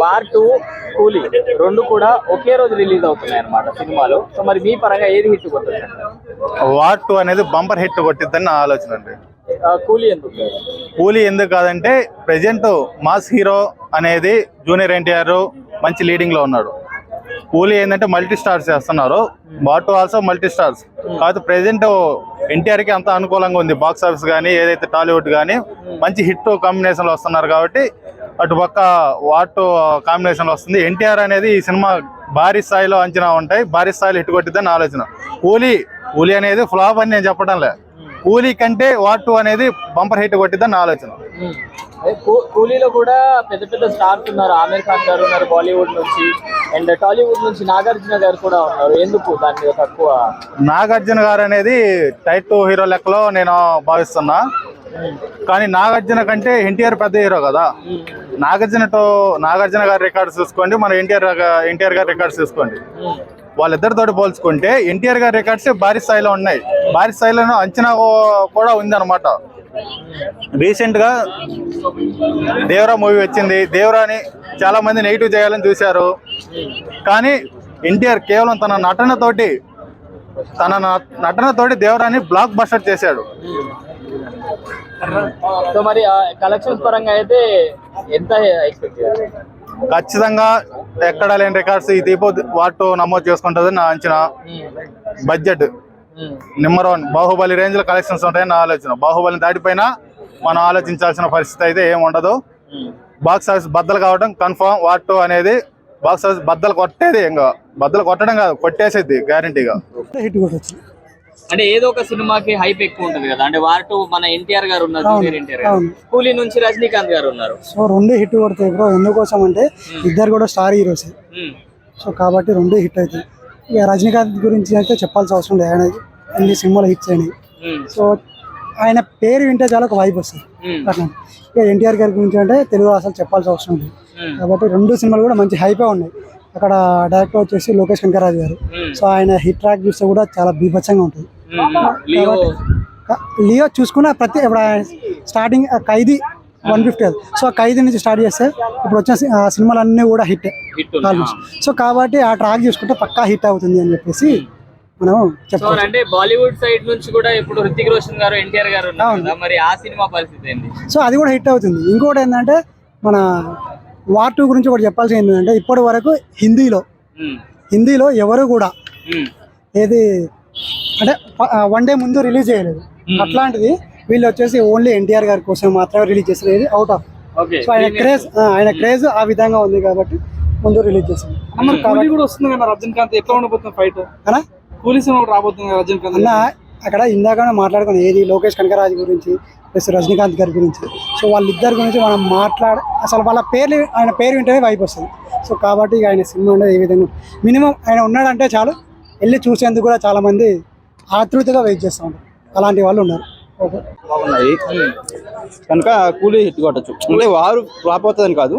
War two కూలీ. రెండు కూడా ఒకే రోజు రిలీజ్ అవుతున్నాయి అన్నమాట సినిమాలు. సో మరి మీ పరంగా ఏది హిట్ కొట్టచ్చు వార్ టూ అనేది బంపర్ హిట్ కొట్టిద్దని నా ఆలోచన అండి. కూలీ ఎందుకు? కూలీ ఎందుకు కాదంటే ప్రెజెంట్ మాస్ హీరో అనేది జూనియర్ ఎన్టీఆర్ మంచి లీడింగ్లో ఉన్నాడు. కూలీ ఏంటంటే మల్టీ స్టార్స్ చేస్తున్నారు. War two also multi stars కాకపోతే ప్రెజెంట్ ఎన్టీఆర్కి అంత అనుకూలంగా ఉంది. బాక్స్ ఆఫీస్ కానీ ఏదైతే టాలీవుడ్ కానీ మంచి హిట్ కాంబినేషన్లో వస్తున్నారు కాబట్టి అటు పక్క వార్ టూ కాంబినేషన్లో వస్తుంది. ఎన్టీఆర్ అనేది ఈ సినిమా భారీ స్థాయిలో అంచనా ఉంటాయి. భారీ స్థాయిలో హిట్ కొట్టిద్దని ఆలోచన. కూలీ కూలీ అనేది ఫ్లాప్ అని నేను చెప్పడం లే. కూలీ కంటే వార్ టూ అనేది బంపర్ హిట్ కొట్టిద్దని ఆలోచన. కూలీలో కూడా పెద్ద పెద్ద స్టార్స్ ఉన్నారు. ఆమీర్ ఖాన్ గారు ఉన్నారు బాలీవుడ్ నుంచి. అండ్ టాలీవుడ్ నుంచి నాగార్జున గారు కూడా ఉన్నారు. ఎందుకు దాని మీద తక్కువ? నాగార్జున గారు అనేది టైట్ టూ హీరో లెక్కలో నేను భావిస్తున్నా. కానీ నాగార్జున కంటే ఎన్టీఆర్ పెద్ద హీరో కదా. నాగార్జున నాగార్జున గారి రికార్డ్స్ చూసుకోండి మన ఎన్టీఆర్ ఎన్టీఆర్ గారి రికార్డ్స్ చూసుకోండి. వాళ్ళిద్దరితో పోల్చుకుంటే ఎన్టీఆర్ గారి రికార్డ్స్ భారీ స్థాయిలో ఉన్నాయి. భారీ స్థాయిలో అంచనా కూడా ఉంది అనమాట రీసెంట్గా దేవరా మూవీ వచ్చింది. దేవరాని చాలా మంది నెగిటివ్ చేయాలని చూశారు. కానీ ఎన్టీఆర్ కేవలం తన నటనతోటి తన న- నటనతోటి దేవరాని బ్లాక్ బస్టర్ చేశాడు. సో మరి కలెక్షన్స్ పరంగా అయితే ఎంత ఎక్స్పెక్ట్ చేయాలి? ఖచ్చితంగా ఎక్కడా లేని రికార్డ్స్ ఈ దీపో వాటితో నమోదు చేసుకుంటుంది నా అంచనా. బడ్జెట్ నెంబర్ వన్ బాహుబలి రేంజ్లో కలెక్షన్స్ ఉంటాయని నా ఆలోచన. బాహుబలిని దాటిపోయినా మనం ఆలోచించాల్సిన పరిస్థితి అయితే ఏమి ఉండదు. బాక్స్ ఆఫీస్ బద్దలు కావడం కన్ఫర్మ్ వాటో అనేది బాక్స్ ఆఫీస్ బద్దలు కొట్టేది ఇంకా బద్దలు కొట్టడం కాదు కొట్టేసేది గ్యారంటీగా అంటే ఏదో ఒక సినిమాకి హైప్ ఎక్కువ ఉంటుంది కదా. అంటే వార్ మన ఎన్టీఆర్ గారు ఉన్నారు జూనియర్ ఎన్టీఆర్ గారు. అవును. కూలీ నుంచి రజనీకాంత్ గారు ఉన్నారు. సో రెండు హిట్ కొడతాయి బ్రో ఎందుకోసం అంటే ఇద్దరు కూడా స్టార్ హీరోస్. సో కాబట్టి రెండు హిట్ అవుతాయి. ఇక రజనీకాంత్ గురించి అయితే చెప్పాల్సిన అవసరం లేదు. ఆయన అన్ని సినిమాలు హిట్స్ అయినాయి. సో ఆయన పేరు వింటే చాలా ఒక వైబ్ వస్తుంది. అట్లా. ఇక ఎన్టీఆర్ గారి గురించి అంటే తెలుగు అసలు చెప్పాల్సిన అవసరం లేదు. కాబట్టి రెండు సినిమాలు కూడా మంచి హైపే ఉన్నాయి. అక్కడ డైరెక్టర్ వచ్చేసి లోకేష్ కనకరాజు గారు. సో ఆయన హిట్ ట్రాక్ చూస్తే కూడా చాలా బీభత్సంగా ఉంటుంది. లియో. చూసుకున్న ప్రతి ఇప్పుడు starting Khaidi one fifty so Khaidi నుంచి స్టార్ట్ చేస్తే ఇప్పుడు వచ్చిన సి- ఆ సినిమాలన్నీ కూడా హిట్ ఆల్మోస్ట్ సో కాబట్టి ఆ ట్రాక్ చూసుకుంటే పక్కా హిట్ అవుతుంది అని చెప్పేసి మనం చెప్పాలి అంటే బాలీవుడ్ సైడ్ నుంచి కూడా ఇప్పుడు హృతిక్ రోషన్ గారు ఎన్టీఆర్ గారు ఉన్నారు కదా మరి ఆ సినిమా పరిస్థితి ఏంటి? సో అది కూడా హిట్ అవుతుంది. ఇంకోటి ఏంటంటే మన వార్ టూ గురించి ఒకటి చెప్పాల్సింది ఏంటంటే ఇప్పటి వరకు హిందీలో హిందీలో ఎవరు కూడా ఏది అంటే వన్ డే ముందు రిలీజ్ చేయలేదు. అట్లాంటిది వీళ్ళు వచ్చేసి ఓన్లీ ఎన్టీఆర్ గారి కోసం మాత్రమే రిలీజ్ చేసేది అవుట్ ఆఫ్ సో ఆయన క్రేజ్ ఆయన క్రేజ్ ఆ విధంగా ఉంది కాబట్టి ముందు రిలీజ్ చేసింది కూడా వస్తుంది కదా రజనీకాంత్ ఎట్లా ఉండబోతుంది ఫైట్ అనా కూలీ సినిమా కూడా రాబోతుంది రజనీకాంత్ అన్న అక్కడ ఇందాకనే మాట్లాడుకున్నాం ఏది? లోకేష్ కనకరాజు గురించి ప్లస్ రజనీకాంత్ గారి గురించి. సో వాళ్ళిద్దరి గురించి మనం మాట్లాడ అసలు వాళ్ళ పేర్లు ఆయన పేరు వింటేనే వైపు వస్తుంది. సో కాబట్టి ఆయన సినిమా అనేది ఏ విధంగా. మినిమం ఆయన ఉన్నాడంటే చాలు. వెళ్ళి చూసేందుకు కూడా చాలా మంది ఆతృతగా వెయిట్ చేస్తూ ఉంటారు. అలాంటి వాళ్ళు ఉన్నారు. ఓకే. బాగున్నాయి. కనుక కూలీ హిట్ కొట్టచ్చు. అంటే వారు ఫ్లాప్ అవుతుందని కాదు.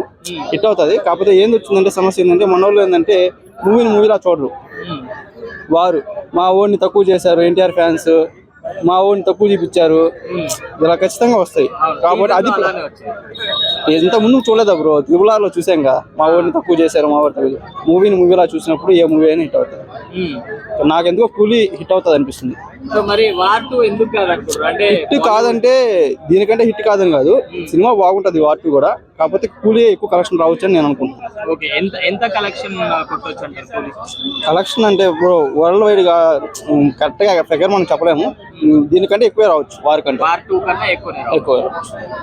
హిట్ అవుతుంది. కాకపోతే ఏంది వచ్చిందంటే సమస్య ఏంటంటే మన వాళ్ళు ఏంటంటే మూవీని మూవీలా చూడరు. వారు మా ఓడిని తక్కువ చేశారు ఎన్టీఆర్ ఫ్యాన్స్ మా ఓడిని తక్కువ చూపించారు. ఇలా ఖచ్చితంగా వస్తాయి. కాబట్టి అది. ఇంత ముందు చూడలేదా బ్రో త్రిబులార్లో చూసాంగా. మా ఓడిని తక్కువ చేశారు మా ఓడి తక్కువ. మూవీని మూవీలా చూసినప్పుడు ఏ మూవీ అయినా హిట్ అవుతుంది. నాకెందుకో కూలీ హిట్ అవుతుంది అనిపిస్తుంది. సో మరి వార్ టూ ఎందుకు కాదంటారు అంటే హిట్ కాదంటే దీనికంటే హిట్ కాదని కాదు. సినిమా బాగుంటది వాటి కూడా. కాకపోతే కూలీ ఎక్కువ కలెక్షన్ రావచ్చు అని నేను అనుకుంటున్నాను. ఓకే ఎంత ఎంత కలెక్షన్ కొట్టొచ్చు అంటారు కూలీ? కలెక్షన్ అంటే ఇప్పుడు వరల్డ్ వైడ్గా కరెక్ట్గా ఫిగర్ మనం చెప్పలేము. దీనికంటే ఎక్కువే రావచ్చు వార్ టూ కన్నా ఎక్కువ ఎక్కువ. రావచ్చు